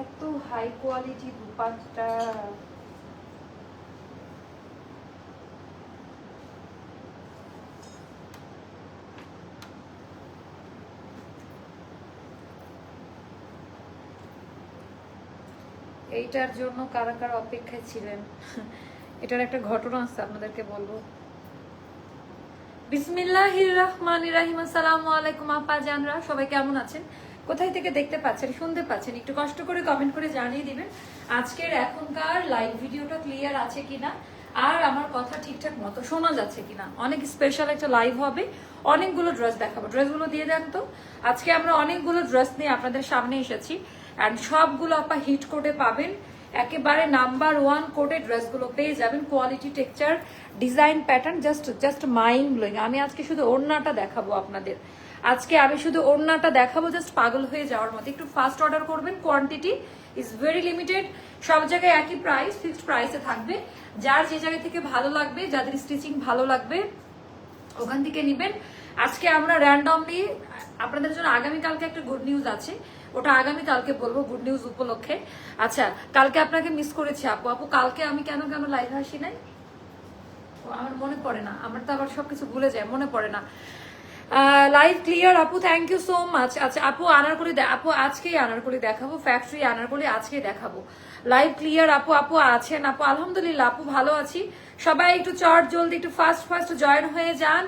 এত high quality dupatta. এইটার জন্য কারা কারা অপেক্ষায় ছিলেন? এটার একটা ঘটনা আছে, আপনাদেরকে বলব। বিসমিল্লাহির রহমানির রাহিম, আসসালামু আলাইকুম আপা জানরা, সবাই কেমন আছেন? কোথায় থেকে দেখতে পাচ্ছেন, শুনতে পাচ্ছেন, একটু কষ্ট করে কমেন্ট করে জানিয়ে দিবেন, আজকের এখনকার লাইভ ভিডিওটা ক্লিয়ার আছে কিনা, আর আমার কথা ঠিকঠাক মতো শোনা যাচ্ছে কিনা। অনেক স্পেশাল একটা লাইভ হবে, অনেকগুলো ড্রেস দেখাবো। ড্রেসগুলো দিয়ে দেন তো। আজকে আমরা অনেকগুলো ড্রেস নিয়ে আপনাদের সামনে এসেছি অ্যান্ড সবগুলো আপা হিট কোডে পাবেন। একেবারে নাম্বার ওয়ান কোডে ড্রেসগুলো পেয়ে যাবেন quality texture design pattern just just mind blowing আমি আজকে শুধু ওড়নাটা দেখাবো আপনাদের। আজকে আমি শুধু ওড়নাটা দেখাবো জাস্ট পাগল হয়ে যাওয়ার মতো। একটু ফাস্ট অর্ডার করবেন কোয়ান্টিটি ইজ ভেরি লিমিটেড সব জায়গায় একই প্রাইস ফিক্সড প্রাইসে থাকবে। যার যে জায়গা থেকে ভালো লাগবে, যাদের স্টিচিং ভালো লাগবে, ওখান থেকে নিবেন। আজকে আমরা র্যান্ডমলি আপনাদের জন্য আগামীকালকে একটা গুড নিউজ আছে। ওটা আগামী কালকে বলব গুড নিউজ উপলক্ষে। আচ্ছা কালকে আপনাকে মিস করেছি আপু। আপু, কালকে আমি কেন কেন লাইভে আসি নাই? আমার মনে পড়ে না। আমার তো আবার সবকিছু ভুলে যায়, মনে পড়ে না। লাইভ ক্লিয়ার আপু থ্যাংক ইউ সো মাচ আচ্ছা আপু, আনারকলি আপু, আজকেই আনারকলি দেখাবো ফ্যাক্টরি আনারকলি আজকেই দেখাবো। লাইভ ক্লিয়ার আপু আপু, আছেন, আপু, আলহামদুলিল্লাহ, আপু, ভালো আছি। সবাই একটু চট জলদি, একটু ফাস্ট ফাস্ট জয়েন হয়ে যান।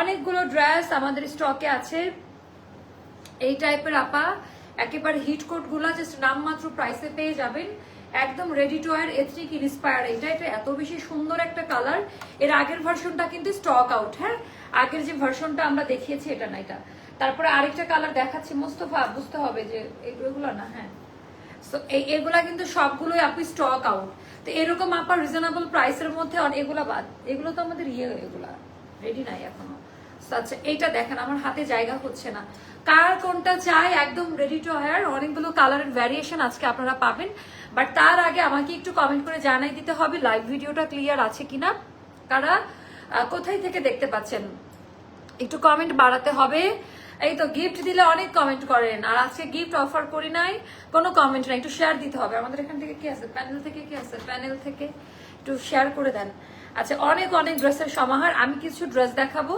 অনেকগুলো ড্রেস আমাদের স্টকে আছে। এই টাইপের আপা, একেবারে হিট কোটগুলা জাস্ট নামমাত্র প্রাইসে পেয়ে যাবেন। একদম ready to wear ethnic inspire এটা এটা এত বেশি সুন্দর একটা কালারের আগের ভার্সনটা কিন্তু স্টক আউট হ্যাঁ? আগের যে ভার্সনটা আমরা দেখিয়েছি, এটা না এটা। তারপরে আরেকটা কালার দেখাচ্ছি, মোস্তফা, বুঝতে হবে যে এগুলো না হ্যাঁ। এই এগুলা কিন্তু সবগুলোই আপনি স্টক আউট তো এরকম আপনার রিজনেবল প্রাইসের মধ্যে এগুলা বাদ। এগুলো তো আমাদের ইয়ে এগুলা রেডি নাই এখনও। আচ্ছা এইটা দেখেন, আমার হাতে জায়গা হচ্ছে না। কার কোনটা চাই, একদম রেডি টু হায়ার অনেকগুলো কালারের ভ্যারিয়েশন আজকে আপনারা পাবেন। বাট তার আগে আমাকে একটু কমেন্ট করে জানাই দিতে হবে লাইভ ভিডিওটা ক্লিয়ার আছে কিনা? কারা কোথায় থেকে দেখতে পাচ্ছেন? একটু কমেন্ট বাড়াতে হবে। এই তো গিফট দিলে অনেক কমেন্ট করেন, আর আজকে গিফট অফার করি নাই, কোনো কমেন্ট নাই, একটু শেয়ার দিতে হবে। আমাদের এখান থেকে কি আছে? প্যানেল থেকে কি আছে? প্যানেল থেকে একটু শেয়ার করে দেন। আচ্ছা অনেক অনেক ড্রেসের সমাহার। আমি কিছু ড্রেস দেখাবো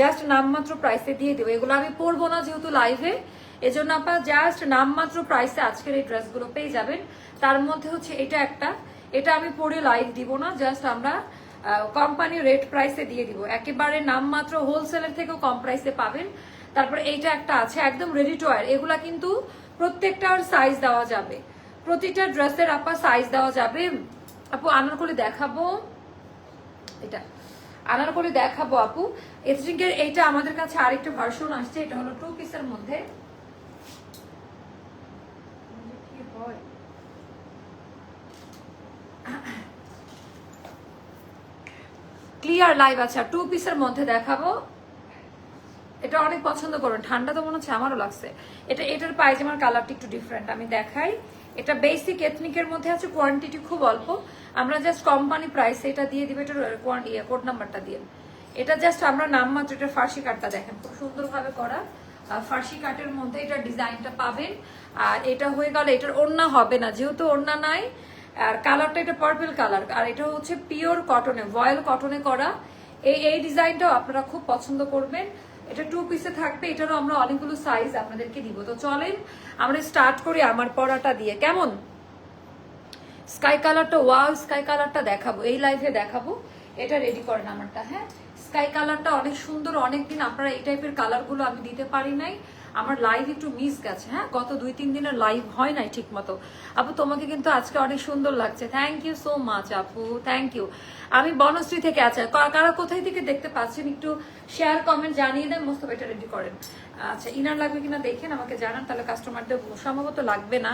জাস্ট নামমাত্র প্রাইসে দিয়ে দেবো। এগুলো আমি পরবো না যেহেতু লাইভে এজন্য আপনার জাস্ট নামমাত্র প্রাইসে আজকের এই ড্রেসগুলো পেয়ে যাবেন। তার মধ্যে হচ্ছে এটা একটা। এটা আমি পরে লাইভ দিব না জাস্ট আমরা কোম্পানি রেট প্রাইসে দিয়ে দিব। একেবারে নামমাত্র হোলসেলের থেকেও কম প্রাইসে পাবেন। তারপরে এইটা একটা আছে, একদম রেডি টু ওয়ার এগুলা কিন্তু প্রত্যেকটার সাইজ দেওয়া যাবে। প্রতিটা ড্রেসের আপা সাইজ দেওয়া যাবে। আপু, আনারকলি দেখাবো। এটা, আনারকলি দেখাবো আপু। এথনিকের এইটা আমাদের কাছে আরেকটা ভার্সন আসছে। এটা হলো টু পিসের মধ্যে। ক্লিয়ার লাইভ আছে টু পিসের মধ্যে দেখাবো। এটা অনেক পছন্দ করুন ঠান্ডা তো মনে হচ্ছে, আমারও লাগছে। এটা, এটার পায়জামার কালারটা একটু ডিফারেন্ট আমি দেখাই। এটা বেসিক এথনিকের মধ্যে আছে কোয়ান্টিটি খুব অল্প। আমরা জাস্ট কোম্পানি প্রাইস এটা দিয়ে দিবে, এটার কোড নাম্বারটা দিয়ে। এটা জাস্ট আমরা নামমাত্র এটা ফার্সি কাটটা দেখেন, খুব সুন্দরভাবে করা। ফার্সি কাটের মধ্যে এটা ডিজাইনটা পাবেন। আর এটা হয়ে গেল, এটার ওড়না হবে না, যেহেতু ওড়না নাই আর কালারটা এটা পার্পল কালার আর এটা হচ্ছে পিওর কটনে ভয়েল কটনে করা। এই এই ডিজাইনটাও আপনারা খুব পছন্দ করবেন। এটা টু পিসে থাকবে, এটারও আমরা অনেকগুলো সাইজ আপনাদেরকে দিব। তো চলেন, আমরা স্টার্ট করি আমার পড়াটা দিয়ে। কেমন? স্কাই কালারটা ওয়াও স্কাই কালারটা দেখাবো, এই লাইভে দেখাবো। এটা রেডি করেন আমারটা হ্যাঁ? স্কাই কালারটা অনেক সুন্দর, অনেকদিন আপনারা এই টাইপের কালারগুলো আমি দিতে পারি নাই। আমার লাইভ একটু মিস গেছে হ্যাঁ? গত দুই, তিন দিনের লাইভ হয় নাই ঠিক মতো আপু, তোমাকে কিন্তু আজকে অনেক সুন্দর লাগছে। থ্যাংক ইউ সো মাচ আপু। থ্যাংক ইউ আমি বনশ্রী থেকে আছি। কারা কোথায় থেকে দেখতে পাচ্ছেন একটু শেয়ার কমেন্ট জানিয়ে দেন মোস্ত এটা রেডি করেন। আচ্ছা ইনার লাগবে কিনা দেখেন, আমাকে জানান, তাহলে কাস্টমারদের সম্ভবত লাগবে না।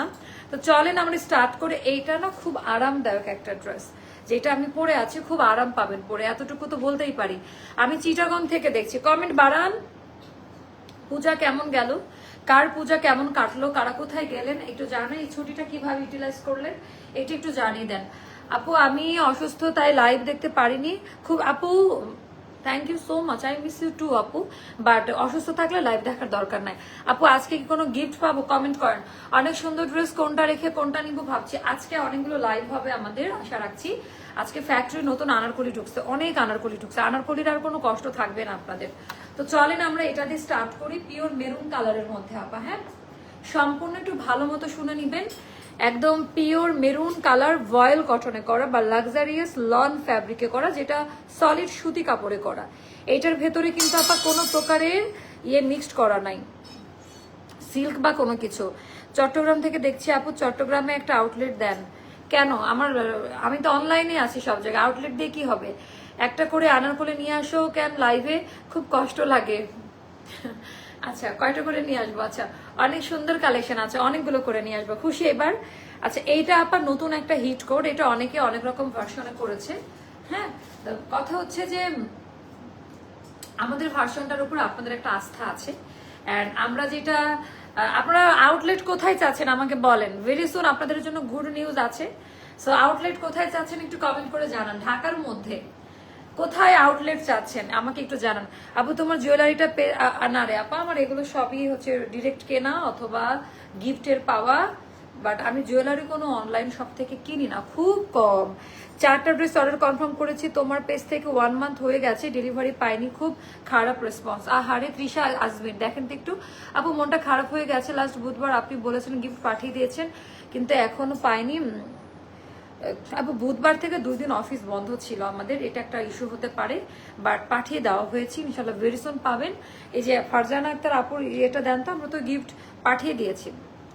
তো চলেন আমরা স্টার্ট করে। এইটা না খুব আরামদায়ক একটা ড্রেস যেটা আমি পরে আছি, খুব আরাম পাবেন পরে। এতটুকু তো বলতেই পারি। আমি চিটাগং থেকে দেখছি। কমেন্ট বাড়ান। পূজা কেমন গেল? কার পূজা কেমন কাটলো? কারা কোথায় গেলেন? একটু জানেন এই ছুটিটা কীভাবে ইউটিলাইজ করলেন? এটা একটু জানিয়ে দেন। আপু, আমি অসুস্থ, তাই লাইভ দেখতে পারিনি। খুব, আপু thank you so much I miss you too আপু বাট অসুস্থ থাকলে লাইভ দেখার দরকার নাই। আপু আজকে কি কোনো গিফট পাবো? কমেন্ট করেন। অনেক সুন্দর ড্রেস কোনটা রেখে কোনটা নিব ভাবছি। আজকে অনেকগুলো লাইভ হবে আমাদের, আশা রাখছি। আজকে ফ্যাক্টরি নতুন আনারকলি ঢুকছে। অনেক আনারকলি ঢুকছে। আনারকলির আর কোনো কষ্ট থাকবে না আপনাদের। তো চলেন আমরা এটা দিয়ে স্টার্ট করি। পিওর মেরুন কালারের মধ্যে, আপা হ্যাঁ? সম্পূর্ণ একটু ভালো মতো শুনে নিবেন। একদম পিওর মেরুন কালার ভয়েল কটনে করা বা লাক্সারিয়াস লন ফ্যাব্রিকে করা, যেটা সলিড সুতি কাপড়ে করা। এটার ভেতরে কিন্তু আপা কোনো প্রকারের ইয়ে মিক্সড করা নাই। সিল্ক বা কোনো কিছু। চট্টগ্রাম থেকে দেখছি, আপু, চট্টগ্রামে একটা আউটলেট দেন। কেন? আমার, আমি তো অনলাইনে আছি সব জায়গায়। আউটলেট দিয়ে কি হবে? একটা করে আনার করে নিয়ে আসো কেন লাইভে খুব কষ্ট লাগে। আচ্ছা কয়টা করে নিয়ে আসব? আচ্ছা অনেক সুন্দর কালেকশন আছে, অনেকগুলো করে নিয়ে আসব। খুশি এবার? আচ্ছা এইটা আবার নতুন একটা হিট কোড এটা অনেকে অনেক রকম ভার্সনে করেছে। হ্যাঁ কথা হচ্ছে যে, আমাদের ভার্সনটার উপর আপনাদের একটা আস্থা আছে। অ্যান্ড আমরা যেটা আপনারা আউটলেট কোথায় চাচ্ছেন আমাকে বলেন। ভেরি সুন আপনাদের জন্য গুড নিউজ আছে। সো আউটলেট কোথায় চাচ্ছেন একটু কমেন্ট করে জানান। ঢাকার মধ্যে। কোথায় আউটলেট চাচ্ছেন? আমাকে একটু জানান। আপু, তোমার জুয়েলারিটা না রে আপা, আমার এগুলো সবই হচ্ছে ডিরেক্ট কেনা অথবা গিফটের পাওয়া। বাট আমি জুয়েলারি কোনো অনলাইন শপ থেকে কিনি না, খুব কম। চারটা ড্রেস অর্ডার কনফার্ম করেছি, তোমার পেজ থেকে ওয়ান মান্থ হয়ে গেছে ডেলিভারি পাইনি, খুব খারাপ রেসপন্স আহারে, তৃষা আসবেন দেখেন তো একটু। আপু, মনটা খারাপ হয়ে গেছে। লাস্ট বুধবার আপনি বলেছেন গিফট পাঠিয়ে দিয়েছেন, কিন্তু এখনও পাইনি। আপু বুধবার থেকে দুই দিন অফিস বন্ধ ছিল আমাদের। এটা একটা ইস্যু হতে পারে, বাট পাঠিয়ে দেওয়া হয়েছে। ইনশাল্লাহ ভেরি সুন পাবেন। এই যে ফারজানা আক্তার আপুর এটা দেন তো, আমরা তো গিফট পাঠিয়ে দিয়েছি।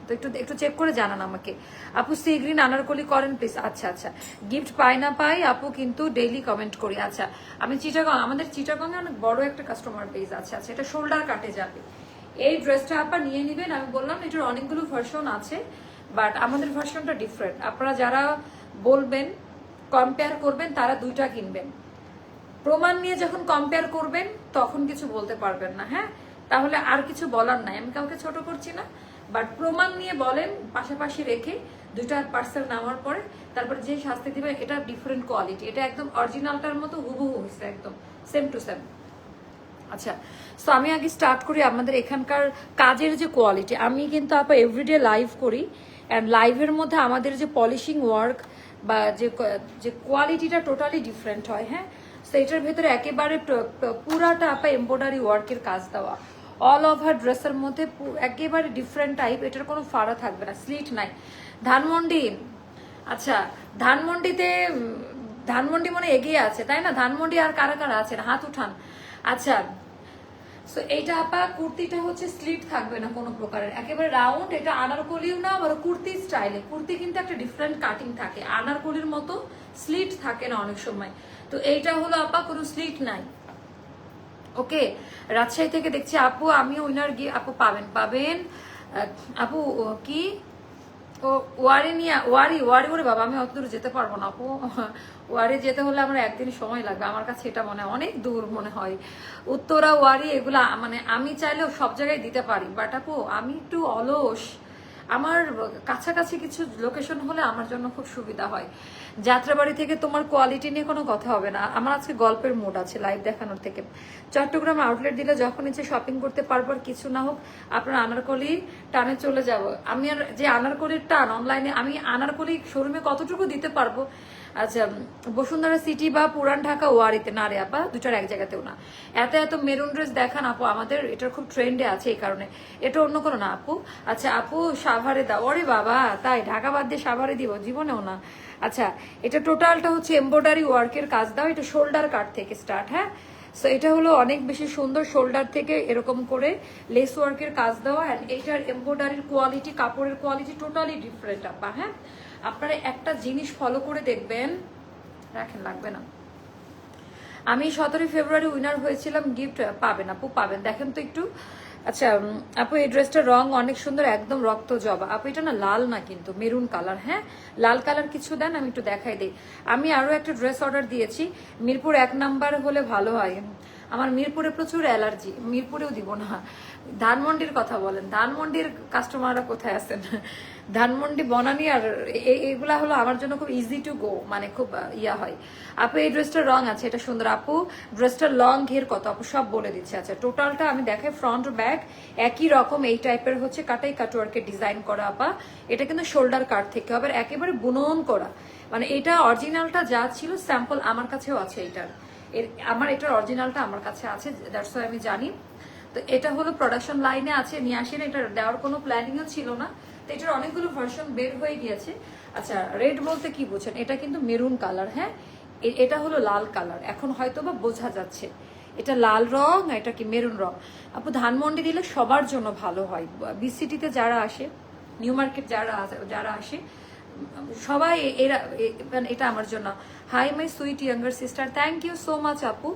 তো একটু একটু চেক করে জানান আমাকে। আপু সি গ্রিন আনারকলি করেন প্লিজ আচ্ছা আচ্ছা। গিফট পাই না পাই, আপু কিন্তু ডেইলি কমেন্ট করি। আচ্ছা আমি চিটাগং আমাদের চিটাগংয়ে অনেক বড় একটা কাস্টমার বেস আছে। আচ্ছা এটা শোল্ডার কাটে যাবে। এই ড্রেসটা আপা নিয়ে নেবেন। আমি বললাম, এটার অনেকগুলো ভার্সন আছে বাট আমাদের ভার্সনটা ডিফারেন্ট আপনারা যারা বলবেন কম্পেয়ার করবেন, তারা দুইটা কিনবেন। প্রমাণ নিয়ে যখন কম্পেয়ার করবেন, তখন কিছু বলতে পারবেন না হ্যাঁ? তাহলে আর কিছু বলার নাই। আমি কাউকে ছোট করছি না বাট প্রমাণ নিয়ে বলেন, পাশাপাশি রেখে দুইটা পার্সেল নেওয়ার পরে, তারপর যে শাস্তি দিবে, এটা ডিফারেন্ট কোয়ালিটি এটা একদম অরিজিনালটার মতো হুবহু হয়েছে, একদম সেম টু সেম আচ্ছা সো আমি আগে স্টার্ট করি আমাদের এখানকার কাজের যে কোয়ালিটি আমি কিন্তু আপা এভরিডে লাইভ করি অ্যান্ড লাইভের মধ্যে আমাদের যে পলিশিং ওয়ার্ক বা যে যে কোয়ালিটিটা টোটালি ডিফারেন্ট হয় হ্যাঁ? সেইটার ভেতরে একেবারে পুরাটা আপা এমব্রয়ডারি ওয়ার্কের কাজ দেওয়া। অল ওভার ড্রেসের মধ্যে একেবারে ডিফারেন্ট টাইপ এটার কোনো ফাড়া থাকবে না স্লিট নাই। ধানমন্ডি আচ্ছা ধানমন্ডিতে, ধানমন্ডি মনে এগিয়ে আছে, তাই না? ধানমন্ডি আর কারা কারা আছেন? হাত উঠান। আচ্ছা সো এইটা আপা, কুর্তিটা হচ্ছে স্লিট থাকবে না কোনো প্রকারের। একেবারে রাউন্ড এটা আনারকলিও না, আবার কুর্তি স্টাইলে কুর্তি কিন্তু একটা ডিফারেন্ট কাটিং থাকে। আনারকলির মতো স্লিট থাকে না অনেক সময়। তো এইটা হলো আপা, কোনো স্লিট নাই। ওকে রাজশাহী থেকে দেখছি আপু আমি উইনার গিয়ে আপু পাবেন। পাবেন আপু কি? ও, ওয়ারি নিয়ে, ওয়ারি ওয়ারি ওরে বাবা, আমি অত দূর যেতে পারব না, আপু। ওয়ারি যেতে হলে আমার একদিন সময় লাগবে। আমার কাছে এটা মনে হয়, অনেক দূর মনে হয়। উত্তরা, ওয়ারি, এগুলা মানে আমি চাইলেও সব জায়গায় দিতে পারি। বাট আপু, আমি একটু অলস। আমার কাছাকাছি কিছু লোকেশন হলে আমার জন্য খুব সুবিধা হয়। যাত্রাবাড়ি থেকে তোমার কোয়ালিটি নিয়ে কোনো কথা হবে না। আমার আজকে গল্পের মোড আছে লাইভ দেখানোর থেকে। চট্টগ্রাম আউটলেট দিলে যখন ইচ্ছে শপিং করতে পারব আর কিছু না হোক, আপনার আনারকলি টানে চলে যাব। আমি আর যে আনারকলির টান অনলাইনে আমি আনারকলি শোরুমে কতটুকু দিতে পারব? আচ্ছা বসুন্ধরা সিটি বা পুরান ঢাকা ওয়ারিতে, না রে আপা, দুটার এক জায়গাতেও না। এত এত মেরুন ড্রেস দেখান আপু, আমাদের এটার খুব ট্রেন্ডে আছে এই কারণে। এটা অন্য কোনো না আপু। আচ্ছা আপু, সাভারে দাও ওরে বাবা, তাই ঢাকা বাদ দিয়ে সাভারে দিব, জীবনেও না। আচ্ছা এটা টোটালটা হচ্ছে এমব্রয়ডারি ওয়ার্কের কাজ, দাও এটা শোল্ডার কাট থেকে স্টার্ট হ্যাঁ? সো এটা হলো অনেক বেশি সুন্দর শোল্ডার থেকে এরকম করে লেস ওয়ার্কের কাজ দেওয়া অ্যান্ড এইটার এমব্রয়ডারির কোয়ালিটি কাপড়ের কোয়ালিটি টোটালি ডিফারেন্ট আপা হ্যাঁ? আপনারা একটা জিনিস ফলো করে দেখবেন। রাখেন, লাগবে না। আমি সতেরোই ফেব্রুয়ারি উইনার হয়েছিলাম গিফট পাবেন আপু, পাবেন। দেখেন তো একটু। আচ্ছা আপু, এই ড্রেসটার রং অনেক সুন্দর, একদম রক্ত জবা। আপু, এটা না লাল না কিন্তু মেরুন কালার হ্যাঁ? লাল কালার কিছু দেন, আমি একটু দেখাই দিই। আমি আরও একটা ড্রেস অর্ডার দিয়েছি। মিরপুর এক নাম্বার হলে ভালো হয়। আমার মিরপুরে প্রচুর অ্যালার্জি, মিরপুরেও দিব না। ধানমন্ডির কথা বলেন। ধানমন্ডির কাস্টমাররা কোথায় আছেন? ধানমন্ডি, বনানি আর এগুলা হলো আমার জন্য খুব ইজি টু গো মানে খুব ইয়া হয়। আপু, এই ড্রেসটার রং আছে, এটা সুন্দর। আপু ড্রেসটার লং ঘের কত? আপু, সব বলে দিচ্ছে। আচ্ছা টোটালটা আমি দেখাই ফ্রন্ট ব্যাক একই রকম এই টাইপের হচ্ছে কাটাই কাটওয়ার্কে ডিজাইন করা, আপা। এটা কিন্তু শোল্ডার কাট থেকে হবে একেবারে বুনন করা। মানে এটা অরিজিনালটা যা ছিল স্যাম্পল আমার কাছেও আছে এটার এর, আমার এটার অরিজিনালটা আমার কাছে আছে দ্যাটস আমি জানি। তো এটা হলো প্রোডাকশন লাইনে আছে নিয়ে আসেন এটা দেওয়ার কোনো প্ল্যানিংও ছিল না। তো এটার অনেকগুলো ভার্সন বের হয়ে গিয়েছে। আচ্ছা রেড বলতে কি বুঝছেন এটা কিন্তু মেরুন কালার হ্যাঁ? এটা হলো লাল কালার এখন হয়তো বা বোঝা যাচ্ছে। এটা লাল রং এটা কি মেরুন রং। আপু, ধানমন্ডি দিলে সবার জন্য ভালো হয়। বিসিটিতে যারা আসে নিউ মার্কেট যারা যারা আসে সবাই এরা মানে এটা আমার জন্য। Hi my sweet younger sister thank you so much আপু।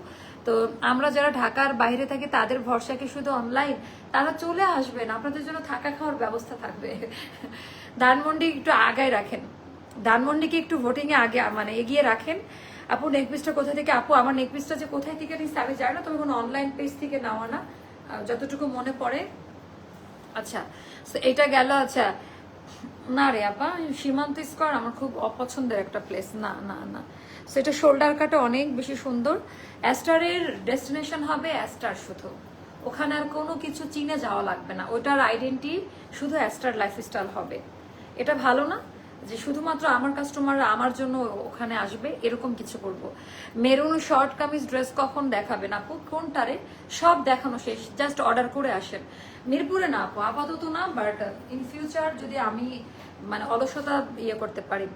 তো আমরা যারা ঢাকার বাইরে থাকি, তাদের ভরসাকে শুধু অনলাইন তারা চলে আসবেন। আপনাদের জন্য থাকা খাওয়ার ব্যবস্থা থাকবে। ধানমন্ডি একটু আগায় রাখেন। ধানমন্ডিকে একটু ভোটিং এ আগে মানে এগিয়ে রাখেন। আপু নেকপিসটা কোথা থেকে? আপু, আমার নেকপিসটা যে কোথায় থেকে নিচ্ছে আমি জানি না, তবে কোনো অনলাইন পেজ থেকে নেওয়া না। যতটুকু মনে পড়ে। আচ্ছা এটা গেল আচ্ছা না রে আপা সীমান্ত স্কোয়ার আমার খুব অপছন্দের একটা প্লেস না না না। সেটা শোল্ডার কাটে অনেক বেশি সুন্দর। অ্যাস্টারের ডেস্টিনেশন হবে অ্যাস্টার শুধু। ওখানে আর কোনো কিছু চিনে যাওয়া লাগবে না। ওটার আইডেন্টি শুধু অ্যাস্টার লাইফস্টাইল হবে। এটা ভালো না? যে শুধুমাত্র আমার কাস্টমাররা আমার জন্য ওখানে আসবে, এরকম কিছু করব। মেরুন, শর্ট কামিজ ড্রেস কখন দেখাবেন আপু? কোনটারে সব দেখানো শেষ। জাস্ট অর্ডার করে আসেন। মিরপুরে না আপু, আপাতত না বাট ইন ফিউচার যদি আমি মানে অলসতা ইয়ে করতে পারি।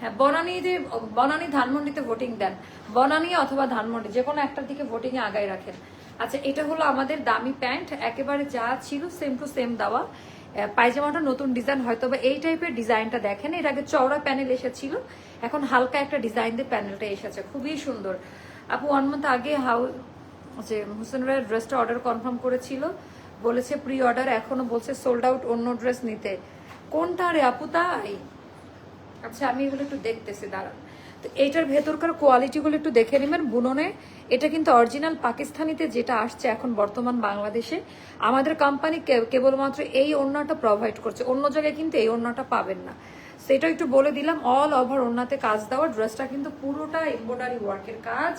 হ্যাঁ বনানী যে, বনানী ধানমন্ডিতে ভোটিং দেন। বনানী অথবা ধানমন্ডি, যে কোনো একটার দিকে ভোটিং এ আগায় রাখেন। আচ্ছা এটা হলো আমাদের দামি প্যান্ট, একেবারে যা ছিল সেম টু সেম দেওয়া। পায়জামাটা নতুন ডিজাইন হয়তো বা এই টাইপের ডিজাইনটা দেখেন। এর আগে চওড়া প্যানেল এসেছিল, এখন হালকা একটা ডিজাইন দিয়ে প্যানেলটা এসেছে। খুবই সুন্দর। আপু ওয়ান মান্থ আগে হাউ যে হোসেন রায়ের ড্রেসটা অর্ডার কনফার্ম করেছিল, বলেছে প্রি অর্ডার এখনও বলছে সোল্ড আউট অন্য ড্রেস নিতে। কোনটা রে আপু তাই? আচ্ছা আমি এগুলো একটু দেখতেছি, দাঁড়ান। তো এইটার ভেতরকার কোয়ালিটিগুলো একটু দেখে নেবেন, বুননে। এটা কিন্তু অরিজিনাল পাকিস্তানিতে যেটা আসছে এখন বর্তমান বাংলাদেশে। আমাদের কোম্পানি কেবলমাত্র এই ওড়নাটা প্রোভাইড করছে। অন্য জায়গায় কিন্তু এই ওড়নাটা পাবেন না। সেটা একটু বলে দিলাম অল ওভার ওড়নাতে কাজ দেওয়া। ড্রেসটা কিন্তু পুরোটা এমব্রয়ডারি ওয়ার্কের কাজ।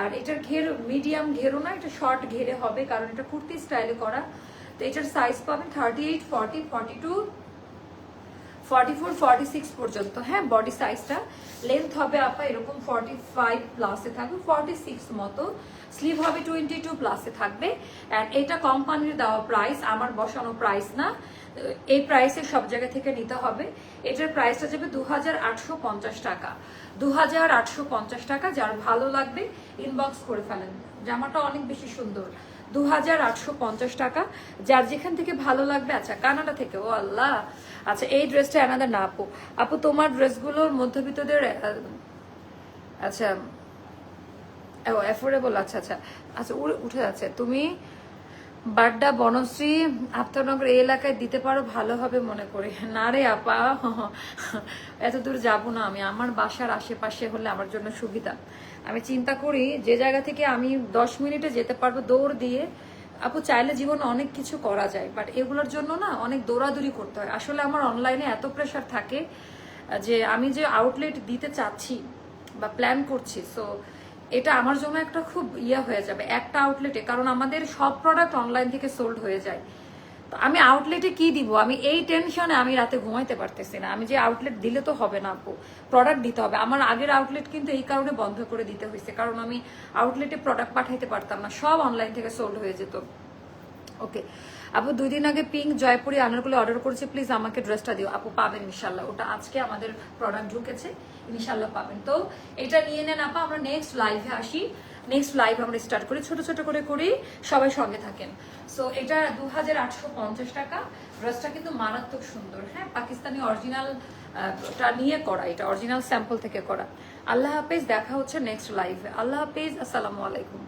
আর এটার ঘের মিডিয়াম ঘেরও না, এটা শর্ট ঘেরে হবে, কারণ এটা কুর্তি স্টাইলে করা। তো এটার সাইজ পাবেন thirty eight forty forty two forty four forty six পর্যন্ত। হ্যাঁ বডি সাইজটা লেন্থ হবে আপা এরকম ফর্টি ফাইভ প্লাসে থাকবে ফর্টি সিক্স মতো। স্লিভ হবে টোয়েন্টি টু প্লাসে থাকবে। অ্যান্ড এটা কোম্পানির দেওয়া প্রাইস আমার বসানো প্রাইস না। এই প্রাইসে সব জায়গা থেকে নিতে হবে। এটার প্রাইসটা যাবে দু হাজার আটশো পঞ্চাশ টাকা। দু হাজার আটশো পঞ্চাশ টাকা, যার ভালো লাগবে ইনবক্স করে ফেলেন। জামাটা অনেক বেশি সুন্দর। দু হাজার আটশো পঞ্চাশ টাকা। যার যেখান থেকে ভালো লাগবে আচ্ছা কানাডা থেকে। ও আল্লাহ! আচ্ছা এই ড্রেসটা এনাদের না, আপু। আপু, তোমার ড্রেসগুলোর মধ্যবিত্তদের আচ্ছা ও অ্যাফোর্ডেবল আচ্ছা আচ্ছা। আচ্ছা উঠে যাচ্ছে। তুমি বাড্ডা, বনশ্রী আফতারনগর এই এলাকায় দিতে পারো, ভালো হবে মনে করি। না রে, আপা। এত দূর যাব না আমি। আমার বাসার আশেপাশে হলে আমার জন্য সুবিধা। আমি চিন্তা করি, যে জায়গা থেকে আমি দশ মিনিটে যেতে পারব দৌড় দিয়ে আপু চাইলে জীবনে অনেক কিছু করা যায় বাট এগুলোর জন্য না অনেক দৌড়াদৌড়ি করতে হয়। আসলে আমার অনলাইনে এত প্রেশার থাকে যে আমি যে আউটলেট দিতে চাচ্ছি বা প্ল্যান করছি সো এটা আমার জন্য একটা খুব ইয়ে হয়ে যাবে, একটা আউটলেটে কারণ আমাদের সব প্রোডাক্ট অনলাইন থেকে সোল্ড হয়ে যায়। তো আমি আউটলেটে কি দিব? আমি এই টেনশনে আমি রাতে ঘুমাইতে পারতেছি না। আমি যে আউটলেট দিলে তো হবে না আপু। প্রোডাক্ট দিতে হবে। আমার আগের আউটলেট কিন্তু এই কারণে বন্ধ করে দিতে হয়েছে। কারণ আমি আউটলেটে প্রোডাক্ট পাঠাইতে পারতাম না। সব অনলাইন থেকে সোল্ড হয়ে যেত। ওকে আপু, দুই দিন আগে পিঙ্ক জয়পুরি আনারগুলো অর্ডার করেছি। প্লিজ আমাকে ড্রেসটা দিও। আপু, পাবেন ইনশাল্লাহ ওটা আজকে আমাদের প্রোডাক্ট ঢুকেছে। ইনশাল্লাহ পাবেন। তো এটা নিয়ে নেন আপা। আমরা নেক্সট লাইভে আসি। নেক্সট লাইভ আমরা স্টার্ট করি, ছোট ছোট করে করি, সবাই সঙ্গে থাকেন। সো এটা দু হাজার আটশো পঞ্চাশ টাকা। ড্রেসটা কিন্তু মারাত্মক সুন্দর হ্যাঁ? পাকিস্তানি অরিজিনাল টা নিয়ে করা, এটা অরিজিনাল স্যাম্পল থেকে করা। আল্লাহ হাফেজ, দেখা হচ্ছে নেক্সট লাইভে আল্লাহ হাফেজ, আসসালামু আলাইকুম।